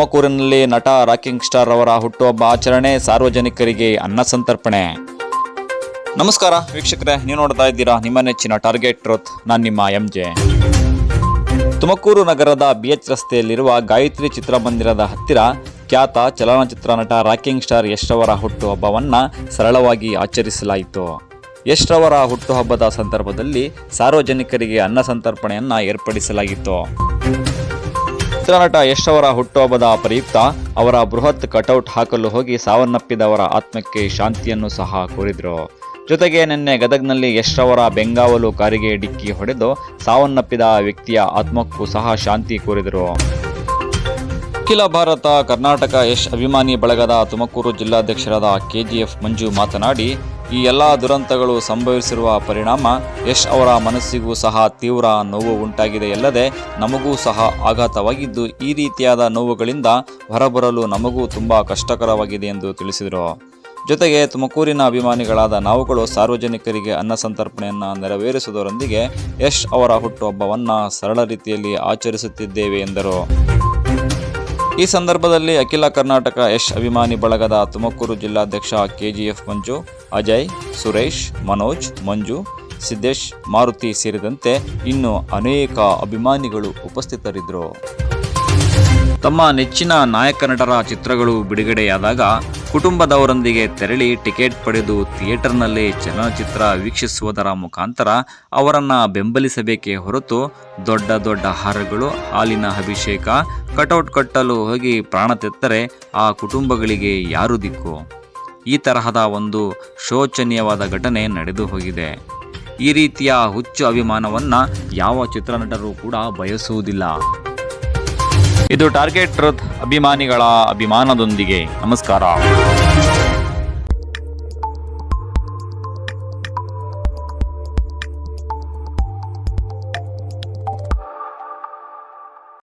ತುಮಕೂರಿನಲ್ಲಿ ನಟ rocking star ಅವರ ಹುಟ್ಟುಹಬ್ಬ ಆಚರಣೆ, ಸಾರ್ವಜನಿಕರಿಗೆ ಅನ್ನ ಸಂತರ್ಪಣೆ. ನಮಸ್ಕಾರ, ವೀಕ್ಷಕರೇ, ನೀವು ನೋಡ್ತಾ ಇದ್ದೀರಾ ನಿಮ್ಮ ನೆಚ್ಚಿನ ಟಾರ್ಗೆಟ್ ಟ್ರೋತ್ ನಾನು ನಿಮ್ಮ ಎಂ ಜೆ ತುಮಕೂರು ನಗರದ ಬಿಎಚ್ ರಸ್ತೆಯಲ್ಲಿರುವ ಗಾಯತ್ರಿ ಚಿತ್ರಮಂದಿರದ ಹತ್ತಿರ ಖ್ಯಾತ ಚಲನಚಿತ್ರ ನಟ ರಾಕಿಂಗ್ ಸ್ಟಾರ್ ಯಶ್ರವರ ಹುಟ್ಟುಹಬ್ಬವನ್ನು ಸರಳವಾಗಿ ಆಚರಿಸಲಾಯಿತು. ಯಶ್ರವರ ಹುಟ್ಟುಹಬ್ಬದ ಸಂದರ್ಭದಲ್ಲಿ ಸಾರ್ವಜನಿಕರಿಗೆ ಅನ್ನ ಸಂತರ್ಪಣೆಯನ್ನು ಏರ್ಪಡಿಸಲಾಗಿತ್ತು ಚಿತ್ರನಟ ಯಶ್ ಅವರ ಹುಟ್ಟುಹಬ್ಬದ ಪ್ರಯುಕ್ತ ಅವರ ಬೃಹತ್ ಕಟೌಟ್ ಹಾಕಲು ಹೋಗಿ ಸಾವನ್ನಪ್ಪಿದವರ ಆತ್ಮಕ್ಕೆ ಶಾಂತಿಯನ್ನು ಸಹ ಕೋರಿದರು. ಜೊತೆಗೆ ನಿನ್ನೆ ಗದಗ್ನಲ್ಲಿ ಯಶ್ ಅವರ ಬೆಂಗಾವಲು ಕಾರಿಗೆ ಡಿಕ್ಕಿ ಹೊಡೆದು ಸಾವನ್ನಪ್ಪಿದ ವ್ಯಕ್ತಿಯ ಆತ್ಮಕ್ಕೂ ಸಹ ಶಾಂತಿ ಕೋರಿದರು. ಅಖಿಲ ಭಾರತ ಕರ್ನಾಟಕ ಯಶ್ ಅಭಿಮಾನಿ ಬಳಗದ ತುಮಕೂರು ಜಿಲ್ಲಾಧ್ಯಕ್ಷರಾದ ಕೆಜಿಎಫ್ ಮಂಜು ಮಾತನಾಡಿ ಈ ಎಲ್ಲ ದುರಂತಗಳು ಸಂಭವಿಸಿರುವ ಪರಿಣಾಮ ಯಶ್ ಅವರ ಮನಸ್ಸಿಗೂ ಸಹ ತೀವ್ರ ನೋವು ಉಂಟಾಗಿದೆ ಅಲ್ಲದೆ ನಮಗೂ ಸಹ ಆಘಾತವಾಗಿದ್ದು ಈ ರೀತಿಯಾದ ನೋವುಗಳಿಂದ ಹೊರಬರಲು ನಮಗೂ ತುಂಬ ಕಷ್ಟಕರವಾಗಿದೆ ಎಂದು ತಿಳಿಸಿದರು. ಜೊತೆಗೆ ತುಮಕೂರಿನ ಅಭಿಮಾನಿಗಳಾದ ನಾವುಗಳು ಸಾರ್ವಜನಿಕರಿಗೆ ಅನ್ನ ಸಂತರ್ಪಣೆಯನ್ನು ನೆರವೇರಿಸುವುದರೊಂದಿಗೆ ಯಶ್ ಅವರ ಹುಟ್ಟುಹಬ್ಬವನ್ನು ಸರಳ ರೀತಿಯಲ್ಲಿ ಆಚರಿಸುತ್ತಿದ್ದೇವೆ ಎಂದರು. ಈ ಸಂದರ್ಭದಲ್ಲಿ ಅಖಿಲ ಕರ್ನಾಟಕ ಯಶ್ ಅಭಿಮಾನಿ ಬಳಗದ ತುಮಕೂರು ಜಿಲ್ಲಾಧ್ಯಕ್ಷ ಕೆಜಿಎಫ್ ಮಂಜು, ಅಜಯ್, ಸುರೇಶ್, ಮನೋಜ್, ಮಂಜು, ಸಿದ್ದೇಶ್, ಮಾರುತಿ ಸೇರಿದಂತೆ ಇನ್ನು ಅನೇಕ ಅಭಿಮಾನಿಗಳು ಉಪಸ್ಥಿತರಿದ್ದರು. ತಮ್ಮ ನೆಚ್ಚಿನ ನಾಯಕ ನಟರ ಚಿತ್ರಗಳು ಬಿಡುಗಡೆಯಾದಾಗ ಕುಟುಂಬದವರೊಂದಿಗೆ ತೆರಳಿ ಟಿಕೆಟ್ ಪಡೆದು ಥಿಯೇಟರ್ನಲ್ಲಿ ಚಲನಚಿತ್ರ ವೀಕ್ಷಿಸುವುದರ ಮುಖಾಂತರ ಅವರನ್ನು ಬೆಂಬಲಿಸಬೇಕೇ ಹೊರತು ದೊಡ್ಡ ದೊಡ್ಡ ಹಾರಗಳು, ಹಾಲಿನ ಅಭಿಷೇಕ ಕಟೌಟ್ ಕಟ್ಟಲು ಹೋಗಿ ಪ್ರಾಣ ತೆತ್ತರೆ ಆ ಕುಟುಂಬಗಳಿಗೆ ಯಾರು ದಿಕ್ಕು? ಈ ತರಹದ ಒಂದು ಶೋಚನೀಯವಾದ ಘಟನೆ ನಡೆದು ಹೋಗಿದೆ. ಈ ರೀತಿಯ ಹುಚ್ಚು ಅಭಿಮಾನವನ್ನು ಯಾವ ಚಿತ್ರನಟರೂ ಕೂಡ ಬಯಸುವುದಿಲ್ಲ. ಇದು ಟಾರ್ಗೆಟ್ ಅಭಿಮಾನಿಗಳ ಅಭಿಮಾನದೊಂದಿಗೆ. ನಮಸ್ಕಾರ.